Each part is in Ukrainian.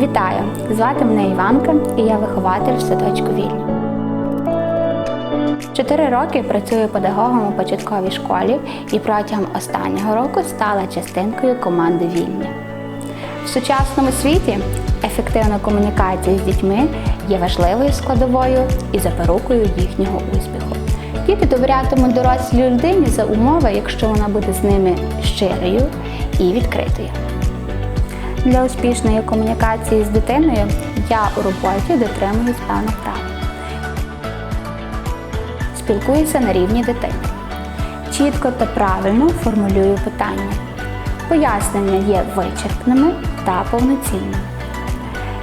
Вітаю! Звати мене Іванка і я вихователь в садочку Вільні. Чотири роки працюю педагогом у початковій школі і протягом останнього року стала частинкою команди Вільні. В сучасному світі ефективна комунікація з дітьми є важливою складовою і запорукою їхнього успіху. Діти довірятимуть дорослій людині за умови, якщо вона буде з ними щирою і відкритою. Для успішної комунікації з дитиною я у роботі дотримуюсь певних правил. Спілкуюся на рівні дитини. Чітко та правильно формулюю питання. Пояснення є вичерпними та повноцінними.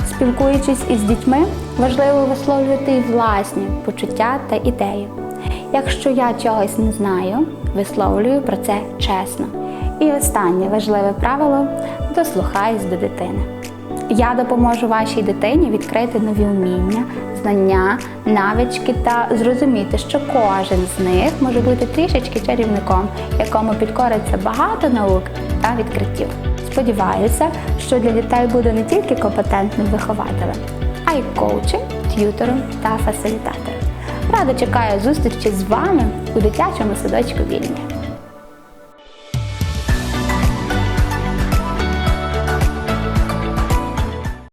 Спілкуючись із дітьми, важливо висловлювати й власні почуття та ідеї. Якщо я чогось не знаю, висловлюю про це чесно. І останнє важливе правило дослухаюсь до дитини. Я допоможу вашій дитині відкрити нові вміння, знання, навички та зрозуміти, що кожен з них може бути трішечки чарівником, якому підкориться багато наук та відкриттів. Сподіваюся, що для дітей буде не тільки компетентним вихователем, а й коучем, т'ютором та фасилітатором. Радо чекаю зустрічі з вами у дитячому садочку Вільні.